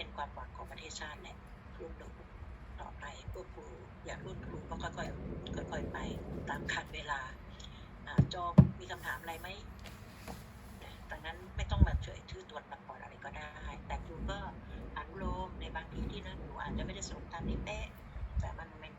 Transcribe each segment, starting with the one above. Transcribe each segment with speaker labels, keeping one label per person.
Speaker 1: เป็นความหวังของประเทศชาติแหละลุงหนูต่อไปพวกครูอยากรุ่นครูก็ค่อยๆค่อยๆไปตามขันเวลาจอมีคำถามอะไรไหมดังนั้นไม่ต้องแบบเฉยชื่อตัวจมากอนอะไรก็ได้ แต่ครูก็อนโลมในบางที่ที่นั้นหนูอาจจะไม่ได้สรุปตามนี้เป๊ะแต่มันไม่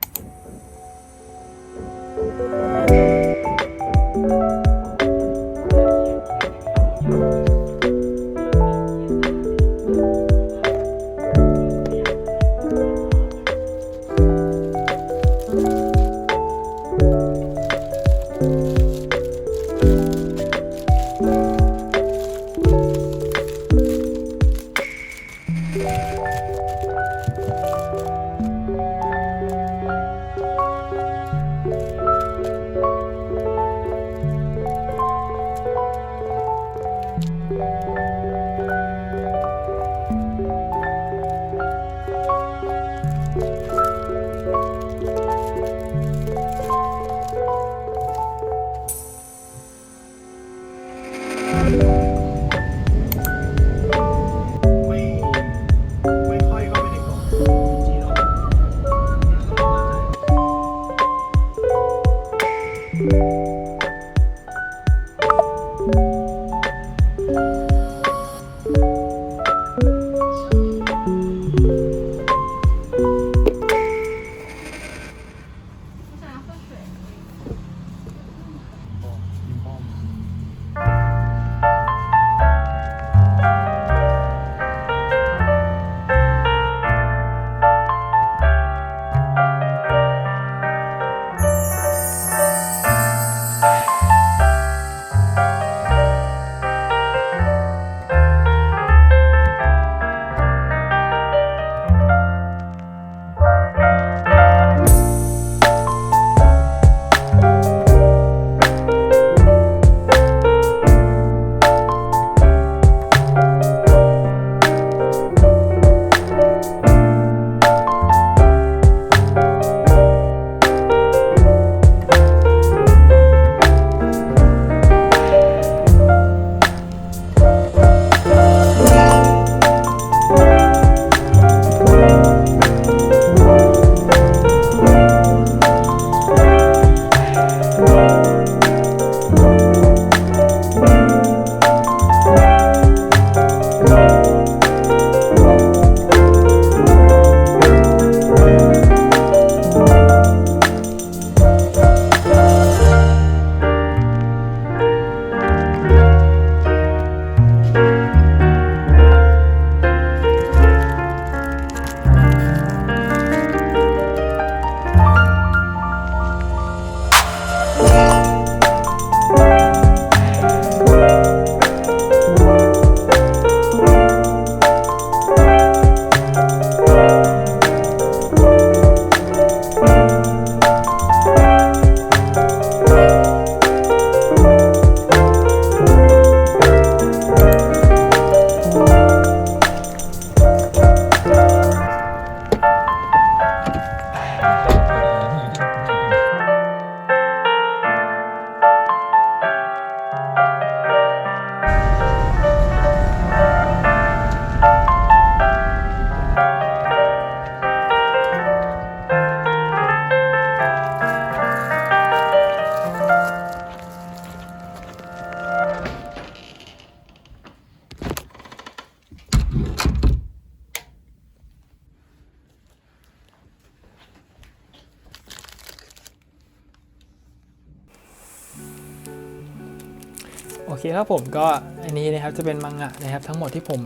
Speaker 2: เค
Speaker 3: ครับผมก็อันนี้นะครับจะเป็นมังงะนะครับทั้งหมดที่ผม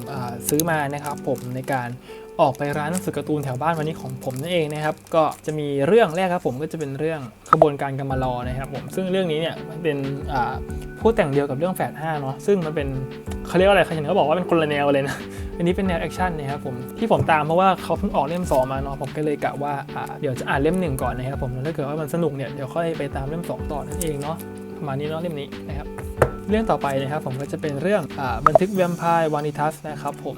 Speaker 3: ซื้อมานะครับผมในการออกไปร้านหนังสือการ์ตูนแถวบ้านวันนี้ของผมนั่นเองนะครับก็จะมีเรื่องแรกครับผมก็จะเป็นเรื่องขบวนการกำมารอนะครับผมซึ่งเรื่องนี้เนี่ยมันเป็นผู้แต่งเดียวกับเรื่องแฝดห้าเนาะซึ่งมันเป็นเขาเรียกว่าอะไรเขาเห็นเขาบอกว่าเป็นคนละแนวเลยนะอันนี้เป็นแนวแอคชั่นนะครับผมที่ผมตามเพราะว่าเขาเพิ่งออกเล่มสองมาเนาะผมก็เลยกะว่าอ่าเดี๋ยวจะอ่านเล่มหนึ่งก่อนนะครับผมแล้วถ้าเกิดว่ามันสนุกเนี่ยเดี๋ยวค่อยไปตามเล่มสองต่อนั่นเองเนาะประมาณนี้เนาะเล่มนี้นะครับ เรื่องต่อไปนะครับผมก็จะเป็นเรื่องอบันทึกแวมไพร์วานิทัสนะครับผม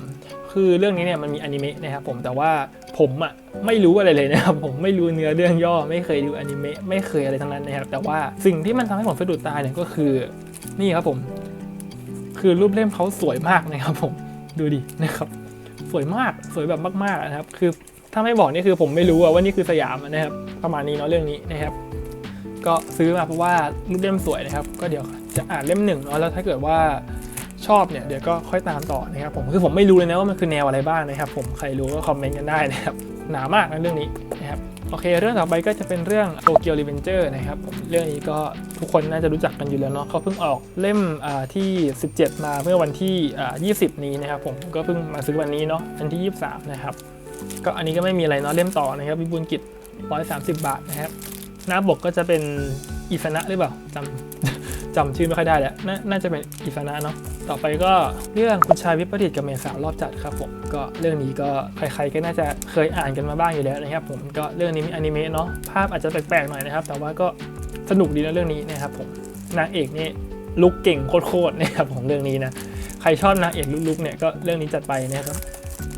Speaker 3: คือเรื่องนี้เนี่ยมันมีอนิเมะนะครับผมแต่ว่าผมอะไม่รู้อะไรเลยนะครับผมไม่รู้เนื้อเรื่องย่อไม่เคยดูอนิเมะไม่เคยอะไรทั้งนั้นนะครับแต่ว่าสิ่งที่มันทำให้ผมสะดุดตาเนี่ยก็คือนี่ครับผม คือรูปเล่มเขาสวยมากนะครับผมดูดินะครับสวยมากสวยแบบมากๆนะครับ คือถ้าไม่บอกนี่คือผมไม่รู้ว่านี่คือสยามนะครับ ประมาณนี้เนาะเรื่องนี้นะครับ ก็ซื้อมาเพราะว่ารูปเล่มสวยนะครับ ก็เดี๋ยว จะอ่านเล่มหนึ่งเนาะแล้วถ้าเกิดว่าชอบเนี่ยเดี๋ยวก็ค่อยตามต่อนะครับผมคือผมไม่รู้เลยนะว่ามันคือแนวอะไรบ้างนะครับ ผมใครรู้ก็คอมเมนต์กันได้นะครับหนามากนะเรื่องนี้นะครับโอเค เรื่องต่อไปก็จะเป็นเรื่องโตเกียวรีเวนเจอร์นะครับผมเรื่องนี้ก็ทุกคนน่าจะรู้จักกันอยู่แล้วเนาะเขาเพิ่งออกเล่มอ่าที่ 17 มาเมื่อวันที่อ่า20 นี้นะครับผมก็เพิ่งมาซื้อวันนี้เนาะวันที่ 23 นะครับก็อันนี้ก็ไม่มีอะไรเนาะเล่มต่อนะครับวิบูลกิจ130 บาทนะครับหน้าปกก็จะเป็นอิสนะหรือเปล่าจำ จำชื่อไม่ค่อยได้แล้วนน่าจะเป็นอิสนะเนาะต่อไปก็เรื่องคุณชายวิปริตกับเมษาวรอบจัดครับผมก็เรื่องนี้ก็ใครๆก็น่าจะเคยอ่านกันมาบ้างอยู่แล้วนะครับผมก็เรื่องนี้มีอนิเมะเนาะภาพอาจจะแปลกๆหน่อยนะครับ แต่ว่าก็สนุกดีนะเรื่องนี้นะครับผมนางเอกนี่ลุกเก่งโคตรๆนะครับผมเรื่องนี้นะใครชอบนางเอกลุกๆเนี่ยก็เรื่องนี้จัดไปนะครับ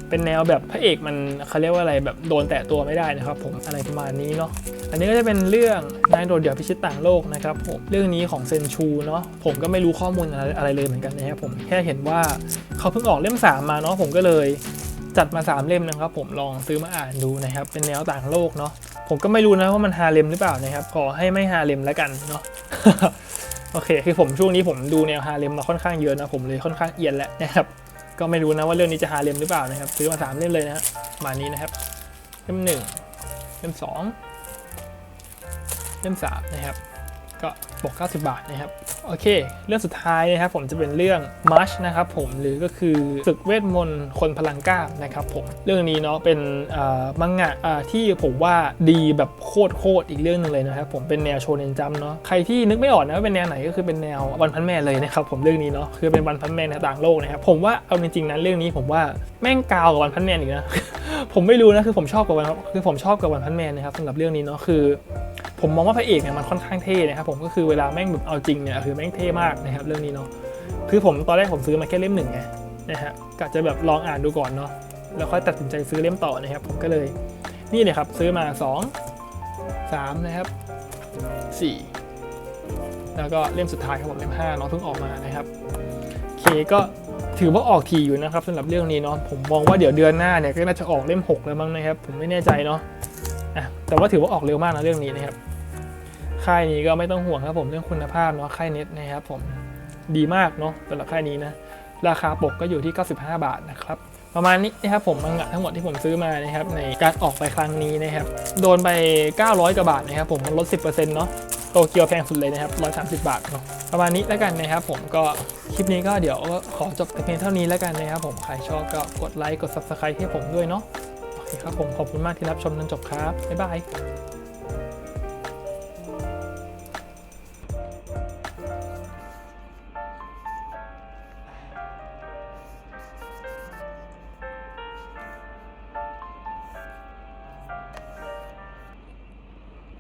Speaker 3: เป็นแนวแบบพระเอกมันเขาเรียกว่าอะไรแบบโดนแตะตัวไม่ได้นะครับ ผมอะไรประมาณนี้เนาะอันนี้ก็จะเป็นเรื่องนายโดดเดี่ยวพิชิตต่างโลกนะครับผมเรื่องนี้ของเซนชูเนาะผมก็ไม่รู้ข้อมูลอะไรเลยเหมือนกันนะครับผมแค่เห็นว่าเขาเพิ่งออกเล่ม 3 มาเนาะผมก็เลยจัดมา 3 เล่มนะครับผมลองซื้อมาอ่านดูนะครับเป็นแนวต่างโลกเนาะผมก็ไม่รู้นะว่ามันฮาเลมหรือเปล่านะครับขอให้ไม่ฮาเลมแล้วกันเนาะโอเคคือผมช่วงนี้ผมดูแนวฮาเลมมาค่อนข้างเยอะนะผมเลยค่อนข้างเอียนแล้วนะครับ ก็ไม่รู้นะว่าเรื่องนี้จะหาเล่มหรือเปล่านะครับซื้อมาสามเล่มเลยนะฮะมานี้นะครับเล่มหนึ่งเล่มสองเล่มสามนะครับ ก็บวก 90 บาทนะครับโอเค เรื่องสุดท้ายนะครับผมจะเป็นเรื่องมัชนะครับผมหรือก็คือศึกเวทมนต์คนพลังกล้านะครับผมเรื่องนี้เนาะเป็นอ่อมังงะอ่าที่ผมว่าดีแบบโคตรโคตรอีกเรื่องหนึงเลยนะครับผมเป็นแนวโชเนนจัมเนาะใครที่นึกไม่ออกนะว่าเป็นแนวไหนก็คือเป็นแนววันพันแม่เลยนะครับผมเรื่องนี้เนาะคือเป็นวันพันแม่ในต่างโลกนะครับผมว่าเอาจริงๆนะเรื่องนี้ผมว่าแม่งกาวกับวันพันแมนอีกนะผมไม่รู้นะคือผมชอบกับวันคือผมชอบกับวันพันแมนนะครับสำหรับเรื่องนี้เนาะคือ ผมมองว่าพระเอกเนี่ยมันค่อนข้างเท่นะครับผมก็คือเวลาแม่งแบบเอาจริงเนี่ยคือแม่งเท่มากนะครับเรื่องนี้เนาะคือผมตอนแรกผมซื้อมาแค่เล่มหนึ่งไงนะฮะกะจะแบบลองอ่านดูก่อนเนาะแล้วค่อยตัดสินใจซื้อเล่มต่อนะครับผมก็เลยนี่เลยครับซื้อมา 2 3 นะครับ 4 แล้วก็เล่มสุดท้ายครับผมเล่ม5เนาะเพิ่งออกมานะครับเคก็ถือว่าออกทีอยู่นะครับสำหรับเรื่องนี้เนาะผมมองว่าเดี๋ยวเดือนหน้าเนี่ยก็น่าจะออกเล่มหกแล้วมั้งนะครับ ผมไม่แน่ใจเนาะแต่ว่าถือว่าออกเร็วมากนะเรื่องนี้นะครับ ค่ายนี้ก็ไม่ต้องห่วงครับผมเรื่องคุณภาพเนาะค่ายเน็ตนะครับผมดีมากเนาะสำหรับค่ายนี้นะราคาปกก็อยู่ที่ 95 บาทนะครับประมาณนี้นะครับผมมังงะทั้งหมดที่ผมซื้อมานะครับในการออกไปครั้งนี้นะครับโดนไป 900 กว่าบาทนะครับผมลด 10%เนาะโตเกียวแพงสุดเลยนะครับ 130 บาทเนาะประมาณนี้แล้วกันนะครับผมก็คลิปนี้ก็เดี๋ยวขอจบแต่เพียงเท่านี้แล้วกันนะครับผมใครชอบก็กดไลค์กด subscribe ให้ผมด้วยเนาะโอเคครับผมขอบคุณมากที่รับชมจนจบครับบ๊ายบาย